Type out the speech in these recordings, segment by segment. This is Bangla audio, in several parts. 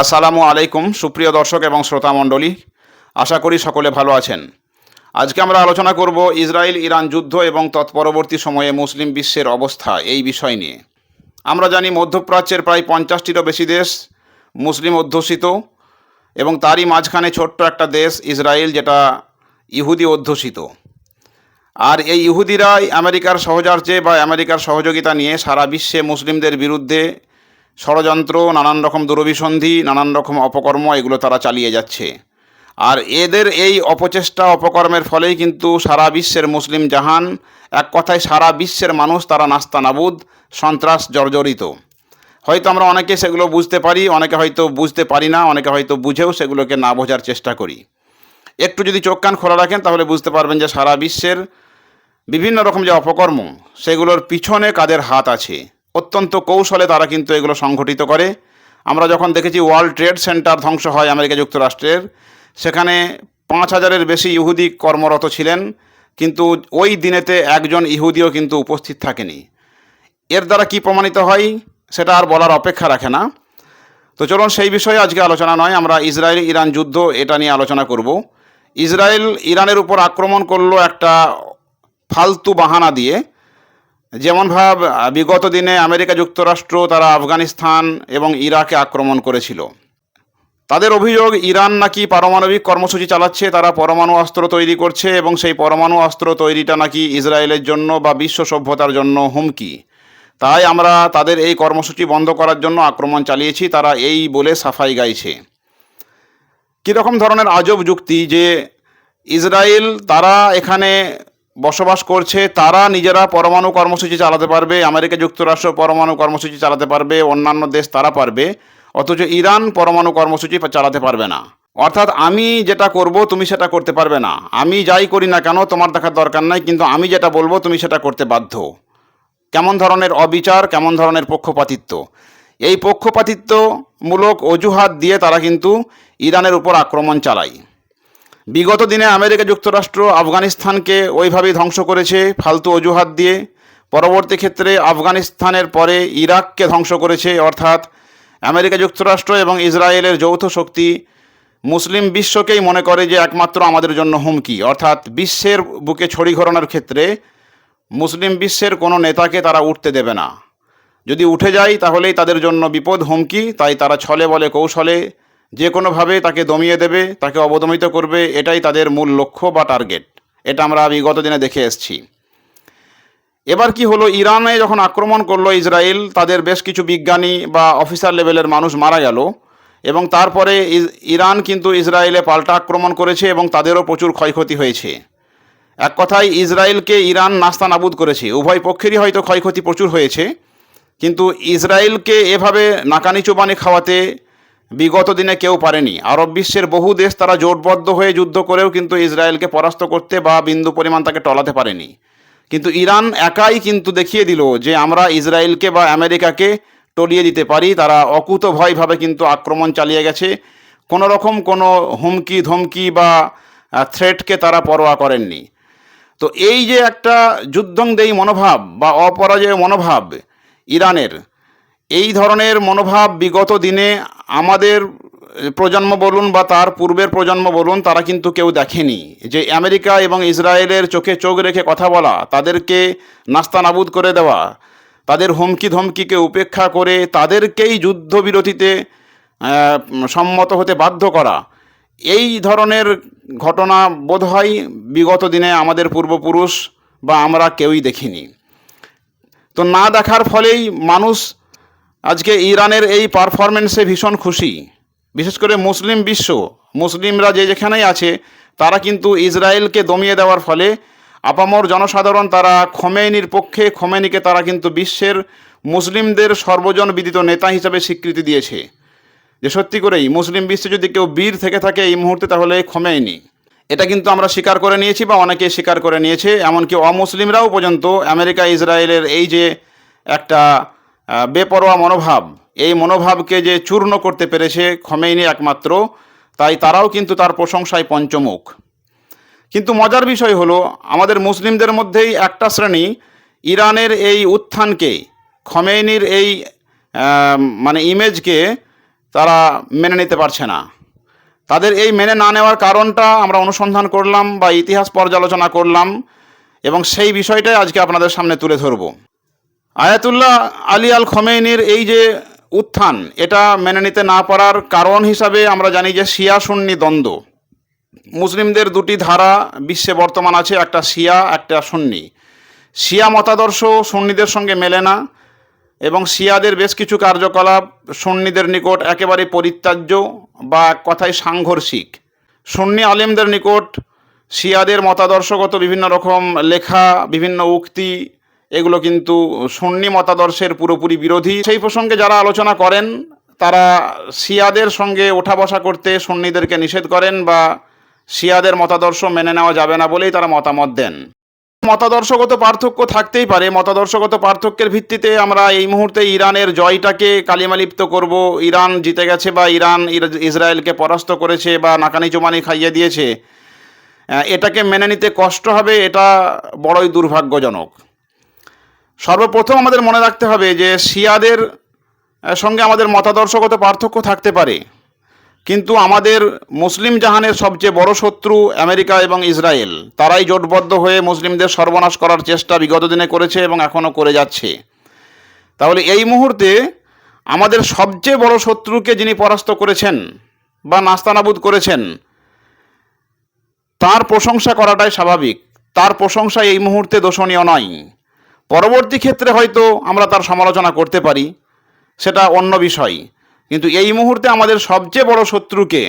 আসসালামু আলাইকুম, সুপ্রিয় দর্শক এবং শ্রোতা মণ্ডলী। আশা করি সকলে ভালো আছেন। আজকে আমরা আলোচনা করব ইসরায়েল ইরান যুদ্ধ এবং তৎপরবর্তী সময়ে মুসলিম বিশ্বের অবস্থা এই বিষয় নিয়ে। আমরা জানি মধ্যপ্রাচ্যের প্রায় পঞ্চাশটিরও বেশি দেশ মুসলিম অধ্যুষিত এবং তারই মাঝখানে ছোট্ট একটা দেশ ইসরায়েল যেটা ইহুদি অধ্যুষিত। আর এই ইহুদিরাই আমেরিকার সহচার্যে বা আমেরিকার সহযোগিতা নিয়ে সারা বিশ্বে মুসলিমদের বিরুদ্ধে ষড়যন্ত্র, নানান রকম দুরভিসন্ধি, নানান রকম অপকর্ম, এগুলো তারা চালিয়ে যাচ্ছে। আর এদের এই অপচেষ্টা, অপকর্মের ফলেই কিন্তু সারা বিশ্বের মুসলিম জাহান, এক কথায় সারা বিশ্বের মানুষ তারা নাস্তা নাবুদ, সন্ত্রাস জর্জরিত। হয়তো আমরা অনেকে সেগুলো বুঝতে পারি, অনেকে হয়তো বুঝতে পারি না, অনেকে হয়তো বুঝেও সেগুলোকে না বোঝার চেষ্টা করি। একটু যদি চোখ কান খোলা রাখেন, তাহলে বুঝতে পারবেন যে সারা বিশ্বের বিভিন্ন রকম যে অপকর্ম, সেগুলোর পিছনে কাদের হাত আছে। অত্যন্ত কৌশলে তারা কিন্তু এগুলো সংঘটিত করে। আমরা যখন দেখেছি ওয়ার্ল্ড ট্রেড সেন্টার ধ্বংস হয় আমেরিকা যুক্তরাষ্ট্রের, সেখানে পাঁচ হাজারের বেশি ইহুদি কর্মরত ছিলেন, কিন্তু ওই দিনেতে একজন ইহুদিও কিন্তু উপস্থিত থাকেনি। এর দ্বারা কি প্রমাণিত হয়, সেটা আর বলার অপেক্ষা রাখে না। তো চলুন সেই বিষয়ে আজকে আলোচনা নয়, আমরা ইসরায়েল ইরান যুদ্ধ এটা নিয়ে আলোচনা করব। ইসরায়েল ইরানের উপর আক্রমণ করল একটা ফালতু বাহানা দিয়ে যেমন ভাব বিগত দিনে আমেরিকা যুক্তরাষ্ট্র, তারা আফগানিস্তান এবং ইরাকে আক্রমণ করেছিল। তাদের অভিযোগ, ইরান নাকি পারমাণবিক কর্মসূচি চালাচ্ছে, তারা পরমাণু অস্ত্র তৈরি করছে এবং সেই পরমাণু অস্ত্র তৈরিটা নাকি ইসরায়েলের জন্য বা বিশ্ব সভ্যতার জন্য হুমকি। তাই আমরা তাদের এই কর্মসূচি বন্ধ করার জন্য আক্রমণ চালিয়েছি, তারা এই বলে সাফাই গাইছে। কীরকম ধরনের আজব যুক্তি যে ইসরায়েল, তারা এখানে বসবাস করছে, তারা নিজেরা পরমাণু কর্মসূচি চালাতে পারবে, আমেরিকা যুক্তরাষ্ট্র পরমাণু কর্মসূচি চালাতে পারবে, অন্যান্য দেশ তারা পারবে, অথচ ইরান পরমাণু কর্মসূচি চালাতে পারবে না। অর্থাৎ আমি যেটা করব, তুমি সেটা করতে পারবে না। আমি যাই করি না কেন, তোমার দেখার দরকার নাই, কিন্তু আমি যেটা বলব, তুমি সেটা করতে বাধ্য। কেমন ধরনের অবিচার, কেমন ধরনের পক্ষপাতিত্ব? এই পক্ষপাতিত্বমূলক অজুহাত দিয়ে তারা কিন্তু ইরানের উপর আক্রমণ চালায়। বিগত দিনে আমেরিকা যুক্তরাষ্ট্র আফগানিস্তানকে ওইভাবেই ধ্বংস করেছে ফালতু অজুহাত দিয়ে। পরবর্তী ক্ষেত্রে আফগানিস্তানের পরে ইরাককে ধ্বংস করেছে, অর্থাৎ আমেরিকা যুক্তরাষ্ট্র এবং ইসরায়েলের যৌথ শক্তি মুসলিম বিশ্বকেই মনে করে যে একমাত্র আমাদের জন্য হুমকি। অর্থাৎ বিশ্বের বুকে ছড়ি ঘোরানোর ক্ষেত্রে মুসলিম বিশ্বের কোনো নেতাকে তারা উঠতে দেবে না। যদি উঠে যায়, তাহলেই তাদের জন্য বিপদ হুমকি, তাই তারা ছলে বলে কৌশলে যে কোনোভাবে তাকে দমিয়ে দেবে, তাকে অবদমিত করবে, এটাই তাদের মূল লক্ষ্য বা টার্গেট। এটা আমরা বিগত দিনে দেখে এসেছি। এবার কি হলো? ইরানে যখন আক্রমণ করল ইসরায়েল, তাদের বেশ কিছু বিজ্ঞানী বা অফিসার লেভেলের মানুষ মারা গেল এবং তারপরে ইরান কিন্তু ইসরায়েলে পাল্টা আক্রমণ করেছে এবং তাদেরও প্রচুর ক্ষয়ক্ষতি হয়েছে। এক কথায়, ইসরায়েলকে ইরান নাস্তা নাবুদ করেছে। উভয় পক্ষেরই হয়তো ক্ষয়ক্ষতি প্রচুর হয়েছে, কিন্তু ইসরায়েলকে এভাবে নাকানি চুবানি খাওয়াতে বিগত দিনে কেউ পারেনি। আরব বিশ্বের বহু দেশ তারা জোটবদ্ধ হয়ে যুদ্ধ করেও কিন্তু ইসরায়েলকে পরাস্ত করতে বা বিন্দু পরিমাণ তাকে টলাতে পারেনি। কিন্তু ইরান একাই কিন্তু দেখিয়ে দিল যে আমরা ইসরায়েলকে বা আমেরিকাকে টলিয়ে দিতে পারি। তারা অকুত ভয়ভাবে কিন্তু আক্রমণ চালিয়ে গেছে। কোনো রকম কোনো হুমকি, ধমকি বা থ্রেটকে তারা পরোয়া করেননি। তো এই যে একটা যুদ্ধংদেয়ী মনোভাব বা অপরাজয় মনোভাব ইরানের এই ধরনের মনোভাব বিগত দিনে আমাদের প্রজন্ম বলুন বা তার পূর্বের প্রজন্ম বলুন, তারা কিন্তু কেউ দেখেনি। যে আমেরিকা এবং ইসরায়েলের চোখে চোখ রেখে কথা বলা, তাদেরকে নাস্তানাবুদ করে দেওয়া, তাদের হুমকি ধমকিকে উপেক্ষা করে তাদেরকেই যুদ্ধবিরতিতে সম্মত হতে বাধ্য করা, এই ধরনের ঘটনা বোধ হয় বিগত দিনে আমাদের পূর্বপুরুষ বা আমরা কেউই দেখিনি। তো না দেখার ফলেই মানুষ আজকে ইরানের এই পারফরমেন্সে ভীষণ খুশি। বিশেষ করে মুসলিম বিশ্ব, মুসলিমরা যে যেখানেই আছে, তারা কিন্তু ইসরায়েলকে দমিয়ে দেওয়ার ফলে আপামর জনসাধারণ তারা খোমেনির পক্ষে খোমেনিকে তারা কিন্তু বিশ্বের মুসলিমদের সর্বজন বিদিত নেতা হিসাবে স্বীকৃতি দিয়েছে। যে সত্যি করেই, মুসলিম বিশ্বে যদি কেউ বীর থেকে থাকে এই মুহূর্তে তাহলে খোমেনি এটা কিন্তু আমরা স্বীকার করে নিয়েছি বা অনেকে স্বীকার করে নিয়েছে, এমনকি অমুসলিমরাও পর্যন্ত আমেরিকা ইসরায়েলের এই যে একটা বেপরোয়া মনোভাব। এই মনোভাবকে যে চূর্ণ করতে পেরেছে খমেইনি একমাত্র, তাই তারাও কিন্তু তার প্রশংসায় পঞ্চমুখ। কিন্তু মজার বিষয় হলো, আমাদের মুসলিমদের মধ্যেই একটা শ্রেণি ইরানের এই উত্থানকে, খমেইনির এই মানে ইমেজকে তারা মেনে নিতে পারছে না। তাদের এই মেনে না নেওয়ার কারণটা আমরা অনুসন্ধান করলাম বা ইতিহাস পর্যালোচনা করলাম এবং সেই বিষয়টাই আজকে আপনাদের সামনে তুলে ধরব। আয়াতুল্লাহ আলী আল খমেইনির এই যে উত্থান, এটা মেনে নিতে না পারার কারণ হিসাবে আমরা জানি যে শিয়া সুন্নি দ্বন্দ্ব। মুসলিমদের দুটি ধারা বিশ্বে বর্তমান আছে, একটা শিয়া, একটা সুন্নি। শিয়া মতাদর্শ সুন্নিদের সঙ্গে মেলে না এবং শিয়াদের বেশ কিছু কার্যকলাপ সুন্নিদের নিকট একেবারে পরিত্যাজ্য বা এক কথায় সাংঘর্ষিক। সুন্নি আলেমদের নিকট শিয়াদের মতাদর্শগত বিভিন্ন রকম লেখা, বিভিন্ন উক্তি এগুলো কিন্তু সুন্নি মতাদর্শের পুরোপুরি বিরোধী। সেই প্রসঙ্গে যারা আলোচনা করেন, তারা শিয়াদের সঙ্গে ওঠা বসা করতে সুন্নিদেরকে নিষেধ করেন বা শিয়াদের মতাদর্শ মেনে নেওয়া যাবে না বলেই তারা মতামত দেন। মতাদর্শগত পার্থক্য থাকতেই পারে। মতাদর্শগত পার্থক্যের ভিত্তিতে আমরা এই মুহূর্তে ইরানের জয়টাকে কালিমালিপ্ত করব। ইরান জিতে গেছে বা ইরান ইসরায়েলকে পরাস্ত করেছে বা নাকানি চুমানি খাইয়ে দিয়েছে। এটাকে মেনে নিতে কষ্ট হবে, এটা বড়ই দুর্ভাগ্যজনক। সর্বপ্রথম আমাদের মনে রাখতে হবে যে শিয়াদের সঙ্গে আমাদের মতাদর্শগত পার্থক্য থাকতে পারে। কিন্তু আমাদের মুসলিম জাহানের সবচেয়ে বড় শত্রু আমেরিকা এবং ইসরায়েল। তারাই জোটবদ্ধ হয়ে মুসলিমদের সর্বনাশ করার চেষ্টা বিগত দিনে করেছে এবং এখনও করে যাচ্ছে। তাহলে এই মুহূর্তে আমাদের সবচেয়ে বড় শত্রুকে যিনি পরাস্ত করেছেন বা নাস্তানাবুদ করেছেন, তার প্রশংসা করাটাই স্বাভাবিক। তার প্রশংসা এই মুহূর্তে দোষণীয় নয়। পরবর্তী ক্ষেত্রে হয়তো আমরা তার সমালোচনা করতে পারি, সেটা অন্য বিষয়। কিন্তু এই মুহূর্তে আমাদের সবচেয়ে বড় শত্রুকে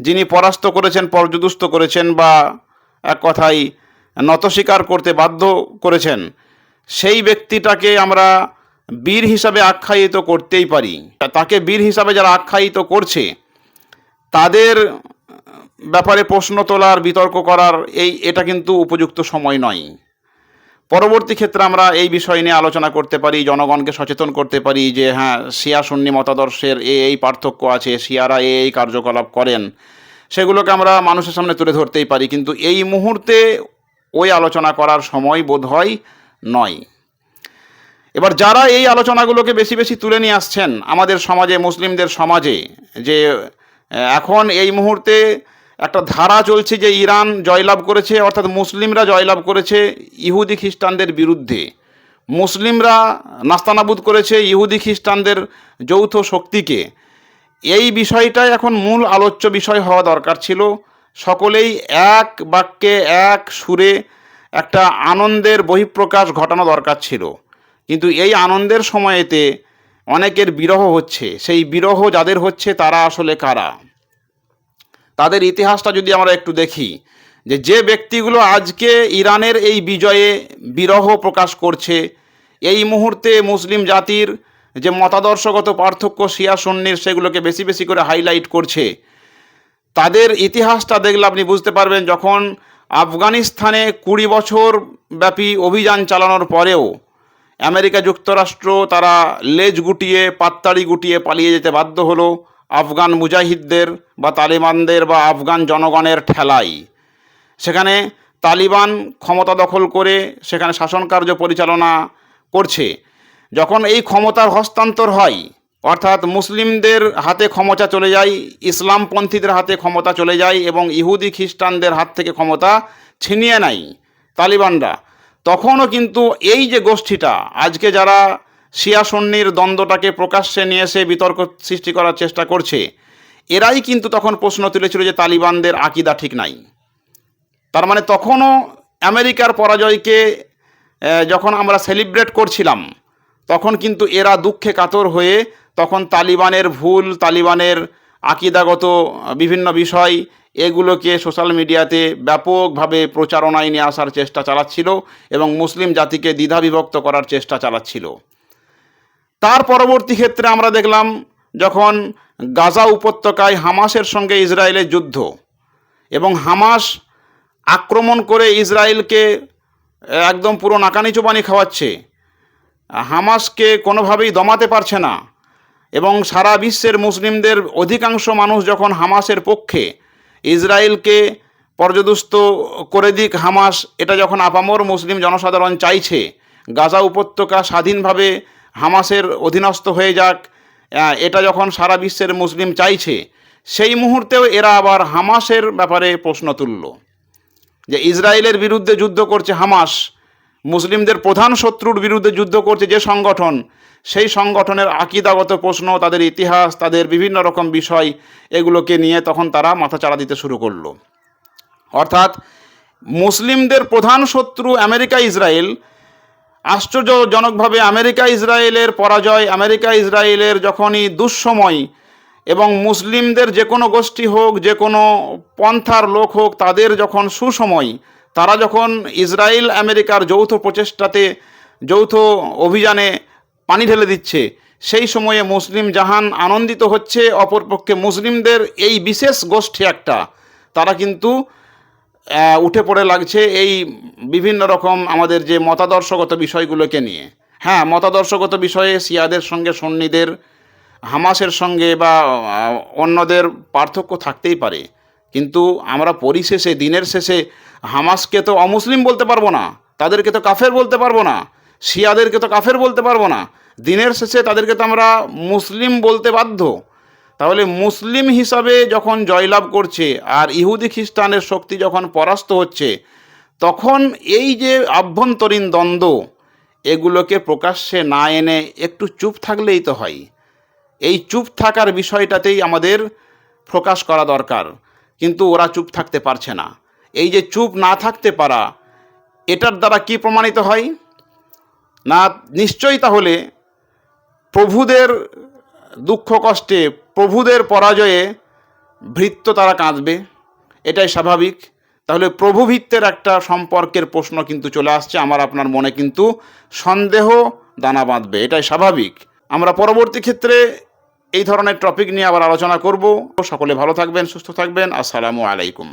যিনি পরাস্ত করেছেন, পর্যদুস্ত করেছেন বা এক কথায় নত স্বীকার করতে বাধ্য করেছেন, সেই ব্যক্তিটাকে আমরা বীর হিসাবে আখ্যায়িত করতেই পারি। তাকে বীর হিসাবে যারা আখ্যায়িত করছে, তাদের ব্যাপারে প্রশ্ন তোলার, বিতর্ক করার এই, এটা কিন্তু উপযুক্ত সময় নয়। পরবর্তী ক্ষেত্রে আমরা এই বিষয় নিয়ে আলোচনা করতে পারি, জনগণকে সচেতন করতে পারি যে হ্যাঁ শিয়া সুন্নি মতাদর্শের এ এই পার্থক্য আছে, শিয়ারা এ এই কার্যকলাপ করেন। সেগুলোকে আমরা মানুষের সামনে তুলে ধরতেই পারি, কিন্তু এই মুহূর্তে ওই আলোচনা করার সময় বোধ হয় নয়। এবার যারা এই আলোচনাগুলোকে বেশি বেশি তুলে নিয়ে আসছেন, আমাদের সমাজে, মুসলিমদের সমাজে, যে, এখন এই মুহূর্তে একটা ধারা চলছে যে ইরান জয়লাভ করেছে, অর্থাৎ মুসলিমরা জয়লাভ করেছে ইহুদি খ্রিস্টানদের বিরুদ্ধে। মুসলিমরা নাস্তানাবুদ করেছে ইহুদি খ্রিস্টানদের যৌথ শক্তিকে। এই বিষয়টাই এখন মূল আলোচ্য বিষয় হওয়া দরকার ছিল। সকলেই এক বাক্যে এক সুরে একটা আনন্দের বহিঃপ্রকাশ ঘটানো দরকার ছিল। কিন্তু এই আনন্দের সময়েতে অনেকের বিরহ হচ্ছে। সেই বিরহ যাদের হচ্ছে, তারা আসলে কারা? তাদের ইতিহাসটা যদি আমরা একটু দেখি, যে যে ব্যক্তিগুলো আজকে ইরানের এই বিজয়ে বিরহ প্রকাশ করছে, এই মুহূর্তে মুসলিম জাতির যে মতাদর্শগত পার্থক্য শিয়া সন্নির সেগুলোকে বেশি বেশি করে হাইলাইট করছে, তাদের ইতিহাসটা দেখলে আপনি বুঝতে পারবেন যখন আফগানিস্তানে কুড়ি বছর ব্যাপী অভিযান চালানোর পরেও আমেরিকা যুক্তরাষ্ট্র তারা লেজ গুটিয়ে, পাত্তাড়ি গুটিয়ে পালিয়ে যেতে বাধ্য হলো। আফগান মুজাহিদদের বা তালিবানদের বা আফগান জনগণের ঠেলাই। সেখানে তালিবান ক্ষমতা দখল করে সেখানে শাসন কার্য পরিচালনা করছে। যখন এই ক্ষমতার হস্তান্তর হয়, অর্থাৎ মুসলিমদের হাতে ক্ষমতা চলে যায়, ইসলামপন্থীদের হাতে ক্ষমতা চলে যায় এবং ইহুদি খ্রিস্টানদের হাত থেকে ক্ষমতা ছিনিয়ে নেয় তালিবানরা, তখনও কিন্তু এই যে গোষ্ঠীটা, আজকে যারা শিয়া সন্নির দ্বন্দ্বটাকে প্রকাশ্যে নিয়ে এসে বিতর্ক সৃষ্টি করার চেষ্টা করছে। এরাই কিন্তু তখন প্রশ্ন তুলেছিল যে তালিবানদের আকিদা ঠিক নাই। তার মানে তখনও আমেরিকার পরাজয়কে যখন আমরা সেলিব্রেট করছিলাম, তখন কিন্তু এরা দুঃখে কাতর হয়ে তখন তালিবানের ভুল, তালিবানের আকিদাগত বিভিন্ন বিষয় এগুলোকে সোশ্যাল মিডিয়াতে ব্যাপকভাবে প্রচারণায় নিয়ে আসার চেষ্টা চালাচ্ছিল এবং মুসলিম জাতিকে দ্বিধাবিভক্ত করার চেষ্টা চালাচ্ছিল। তার পরবর্তী ক্ষেত্রে আমরা দেখলাম যখন গাজা উপত্যকায় হামাসের সঙ্গে ইসরায়েলের যুদ্ধ এবং হামাস আক্রমণ করে ইসরায়েলকে একদম পুরো নাকানি চোবানি খাওয়াচ্ছে, হামাসকে কোনোভাবেই দমাতে পারছে না এবং সারা বিশ্বের মুসলিমদের অধিকাংশ মানুষ যখন হামাসের পক্ষে ইসরায়েলকে পর্যদুস্ত করে দিক, হামাস এটা যখন আপামর মুসলিম জনসাধারণ চাইছে, গাজা উপত্যকা স্বাধীনভাবে হামাসের অধীনস্থ হয়ে যাক। এটা যখন সারা বিশ্বের মুসলিম চাইছে, সেই মুহূর্তেও এরা আবার হামাসের ব্যাপারে প্রশ্ন তুলল। যে ইসরায়েলের বিরুদ্ধে যুদ্ধ করছে হামাস, মুসলিমদের প্রধান শত্রুর বিরুদ্ধে যুদ্ধ করছে যে সংগঠন, সেই সংগঠনের আকিদাগত প্রশ্ন, তাদের ইতিহাস, তাদের বিভিন্ন রকম বিষয়, এগুলোকে নিয়ে তখন তারা মাথাচাড়া দিতে শুরু করল। অর্থাৎ মুসলিমদের প্রধান শত্রু আমেরিকা, ইসরায়েল আশ্চর্যজনকভাবে আমেরিকা, ইসরায়েলের পরাজয়, আমেরিকা, ইসরায়েলের যখনই দুঃসময় এবং মুসলিমদের যে কোনো গোষ্ঠী হোক, যে কোনো পন্থার লোক হোক, তাদের যখন সুসময়, তারা যখন ইসরায়েল আমেরিকার যৌথ প্রচেষ্টাতে, যৌথ অভিযানে পানি ঢেলে দিচ্ছে, সেই সময়ে মুসলিম জাহান আনন্দিত হচ্ছে। অপরপক্ষে মুসলিমদের এই বিশেষ গোষ্ঠী একটা, তারা কিন্তু উঠে পড়ে লাগছে এই বিভিন্ন রকম আমাদের যে মতাদর্শগত বিষয়গুলোকে নিয়ে। হ্যাঁ মতাদর্শগত বিষয়ে সিয়াদের সঙ্গে, সন্নিদের, হামাসের সঙ্গে বা অন্যদের পার্থক্য থাকতেই পারে। কিন্তু আমরা পরিশেষে, দিনের শেষে হামাসকে তো অমুসলিম বলতে পারব না, তাদেরকে তো কাফের বলতে পারব না, শিয়াদেরকে তো কাফের বলতে পারব না। দিনের শেষে তাদেরকে তো আমরা মুসলিম বলতে বাধ্য। তাহলে মুসলিম হিসাবে যখন জয়লাভ করছে আর ইহুদি খ্রিস্টানের শক্তি যখন পরাস্ত হচ্ছে, তখন এই যে আভ্যন্তরীণ দ্বন্দ্ব, এগুলোকে প্রকাশ্যে না এনে একটু চুপ থাকলেই তো হয়। এই চুপ থাকার বিষয়টাতেই আমাদের প্রকাশ করা দরকার, কিন্তু ওরা চুপ থাকতে পারছে না। এই যে চুপ না থাকতে পারা, এটার দ্বারা কি প্রমাণিত হয়? না, নিশ্চয়ই তাহলে প্রভুদের দুঃখ কষ্টে প্রভুদের পরাজয়ে ভৃত্য তারা কাঁদবে, এটাই স্বাভাবিক। তাহলে প্রভুভিত্তের একটা সম্পর্কের প্রশ্ন কিন্তু চলে আসছে, আমার আপনার মনে কিন্তু সন্দেহ দানা বাঁধবে, এটাই স্বাভাবিক। আমরা পরবর্তী ক্ষেত্রে এই ধরনের টপিক নিয়ে আবার আলোচনা করব। সকলে ভালো থাকবেন, সুস্থ থাকবেন, আসসালামু আলাইকুম।